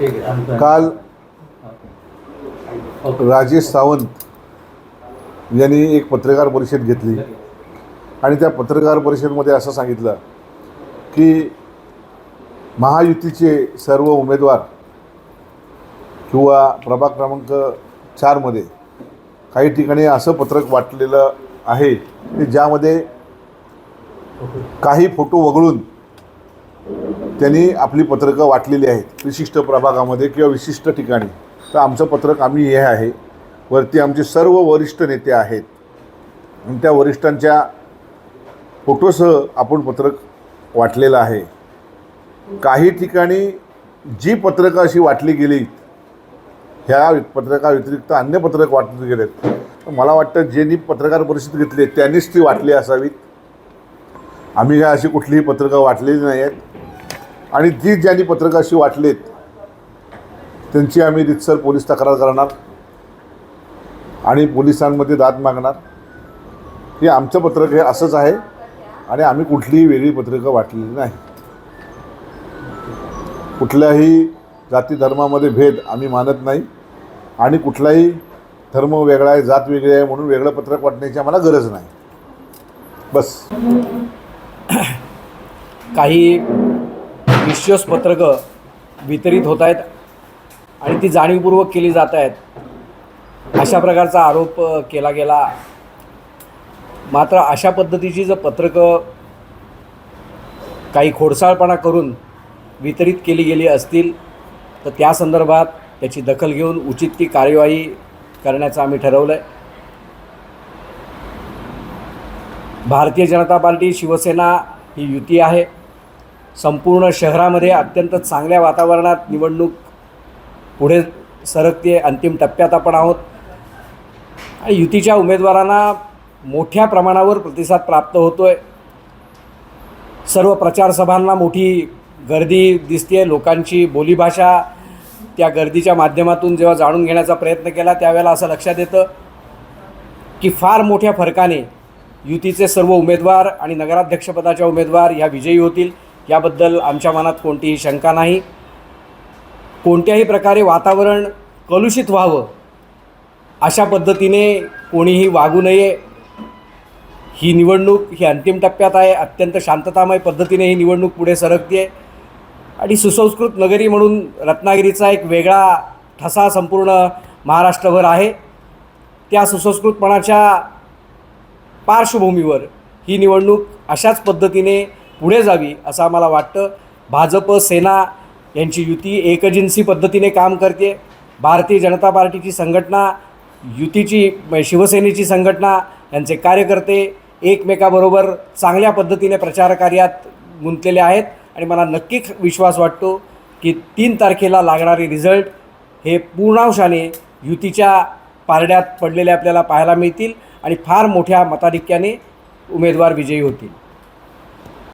काल राजेश सावंत यांनी एक पत्रकार परिषद घेतली. आणि त्या पत्रकार परिषदेमध्ये असं सांगितलं की महायुतीचे सर्व उमेदवार किंवा प्रभाग क्रमांक चारमध्ये काही ठिकाणी असं पत्रक वाटलेलं आहे की ज्यामध्ये काही फोटो वगळून त्यांनी आपली पत्रकं वाटलेली आहेत विशिष्ट प्रभागामध्ये किंवा विशिष्ट ठिकाणी. तर आमचं पत्रक आम्ही हे आहे. वरती आमचे सर्व वरिष्ठ नेते आहेत. आणि त्या वरिष्ठांच्या फोटोसह आपण पत्रक वाटलेलं आहे. काही ठिकाणी जी पत्रकं अशी वाटली गेली ह्या पत्रकाव्यतिरिक्त अन्य पत्रक वाटले गेलेत. तर मला वाटतं ज्यांनी पत्रकार परिषद घेतली आहे, त्यांनीच ती वाटली असावीत. आम्ही काय अशी कुठलीही पत्रकं वाटलेली नाही आहेत आणि जी ज्यांनी पत्रकाशी वाटलेत त्यांची आम्ही रितसर पोलीस तक्रार करणार आणि पोलिसांमध्ये दाद मागणार. हे आमचं पत्रक हे असंच आहे आणि आम्ही कुठलीही वेगळी पत्रकं वाटलेली नाही. कुठल्याही जाती धर्मामध्ये भेद आम्ही मानत नाही आणि कुठलाही धर्म वेगळा आहे जात वेगळी आहे म्हणून वेगळं पत्रक वाटण्याची आम्हाला गरज नाही. बस. काही विश्वास पत्रकं वितरित होत आहेत आणि ती जाणीवपूर्वक केली जात आहेत. अशा प्रकारचा आरोप केला गेला. मात्र अशा पद्धतीची जर पत्रकं काही खोडसाळपणा करून वितरित केली गेली असतील तर त्या संदर्भात त्याची दखल घेऊन उचित ती कार्यवाही करण्याचं आम्ही ठरवलं आहे भारतीय जनता पार्टी शिवसेना ही युती आहे. संपूर्ण शहरामध्ये अत्यंत चांगल्या वातावरणात निवडणूक पुढे सरकते अंतिम टप्प्यात आपण आहोत. आणि युतीच्या उमेदवारांना मोठ्या प्रमाणावर प्रतिसाद प्राप्त होतो आहे सर्व प्रचारसभांना मोठी गर्दी दिसते लोकांची बोलीभाषा त्या गर्दीच्या माध्यमातून जेव्हा जाणून घेण्याचा प्रयत्न केला त्यावेळेला असं लक्षात येतं की फार मोठ्या फरकाने युतीचे सर्व उमेदवार आणि नगराध्यक्षपदाच्या उमेदवार ह्या विजयी होतील. याबद्दल आमच्या मनात कोणतीही शंका नाही. कोणत्याही प्रकारे वातावरण कलुषित व्हावं अशा पद्धतीने कोणीही वागू नये. ही निवडणूक ही अंतिम टप्प्यात आहे. अत्यंत शांततामय पद्धतीने ही निवडणूक पुढे सरकते आणि सुसंस्कृत नगरी म्हणून रत्नागिरीचा एक वेगळा ठसा संपूर्ण महाराष्ट्रभर आहे. त्या सुसंस्कृतपणाच्या पार्श्वभूमीवर ही निवडणूक अशाच पद्धतीने पुढे जावी असं आम्हाला वाटतं. भाजप सेना यांची युती एकजिन्सी पद्धतीने काम करते. भारतीय जनता पार्टीची संघटना युतीची शिवसेनेची संघटना यांचे कार्यकर्ते एकमेकाबरोबर चांगल्या पद्धतीने प्रचार कार्यात गुंतलेले आहेत. आणि मला नक्की विश्वास वाटतो की तीन तारखेला लागणारे रिझल्ट हे पूर्णांशाने युतीच्या पारड्यात पडलेले आपल्याला पाहायला मिळतील. आणि फार मोठ्या मताधिक्याने उमेदवार विजयी होतील.